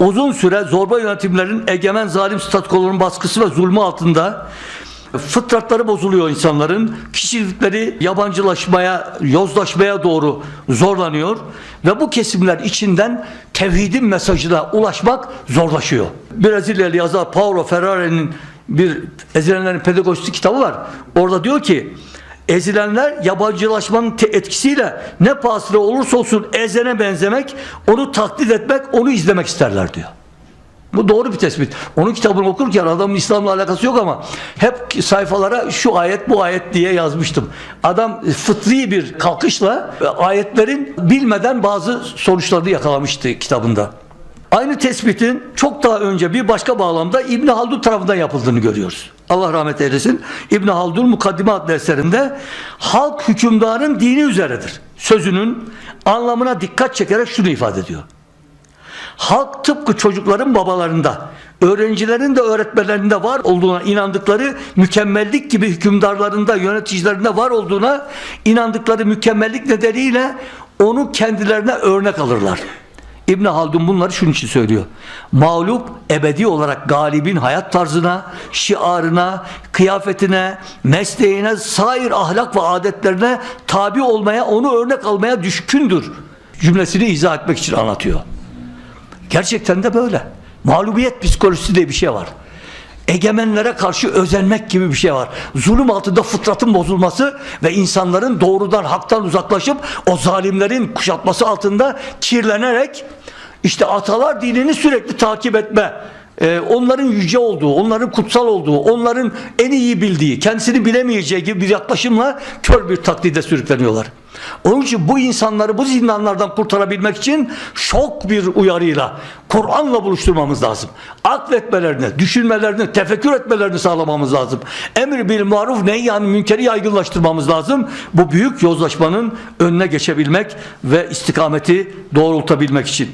Uzun süre zorba yönetimlerin egemen zalim statükoların baskısı ve zulmü altında fıtratları bozuluyor insanların. Kişilikleri yabancılaşmaya, yozlaşmaya doğru zorlanıyor ve bu kesimler içinden tevhidin mesajına ulaşmak zorlaşıyor. Brezilyalı yazar Paulo Ferrare'nin bir ezilenlerin pedagojisi kitabı var. Orada diyor ki Ezilenler yabancılaşmanın etkisiyle ne pahasına olursa olsun ezene benzemek, onu taklit etmek, onu izlemek isterler diyor. Bu doğru bir tespit. Onun kitabını okurken adamın İslam'la alakası yok ama hep sayfalara şu ayet bu ayet diye yazmıştım. Adam fıtri bir kalkışla ayetlerin bilmeden bazı sonuçlarını yakalamıştı kitabında. Aynı tespitin çok daha önce bir başka bağlamda İbn Haldun tarafından yapıldığını görüyoruz. Allah rahmet eylesin. İbn Haldun Mukaddime adlı eserinde halk hükümdarın dini üzeredir. Sözünün anlamına dikkat çekerek şunu ifade ediyor. Halk tıpkı çocukların babalarında, öğrencilerin de öğretmenlerinde var olduğuna inandıkları mükemmellik gibi hükümdarlarında, yöneticilerinde var olduğuna inandıkları mükemmellik nedeniyle onu kendilerine örnek alırlar. İbn Haldun bunları şunun için söylüyor. Mağlup ebedi olarak galibin hayat tarzına, şiarına, kıyafetine, mesleğine, sair ahlak ve adetlerine tabi olmaya, onu örnek almaya düşkündür cümlesini izah etmek için anlatıyor. Gerçekten de böyle. Mağlubiyet psikolojisi diye bir şey var. Egemenlere karşı özenmek gibi bir şey var. Zulüm altında fıtratın bozulması ve insanların doğrudan haktan uzaklaşıp o zalimlerin kuşatması altında kirlenerek işte atalar dinini sürekli takip etme. E, onların yüce olduğu, onların kutsal olduğu, onların en iyi bildiği, kendisini bilemeyeceği gibi bir yaklaşımla kör bir taklide sürükleniyorlar. Onun için bu insanları bu zindanlardan kurtarabilmek için şok bir uyarıyla Kur'an'la buluşturmamız lazım. Akletmelerini, düşünmelerini, tefekkür etmelerini sağlamamız lazım. Emir bil maruf neyyan münkeri yaygınlaştırmamız lazım. Bu büyük yozlaşmanın önüne geçebilmek ve istikameti doğrultabilmek için.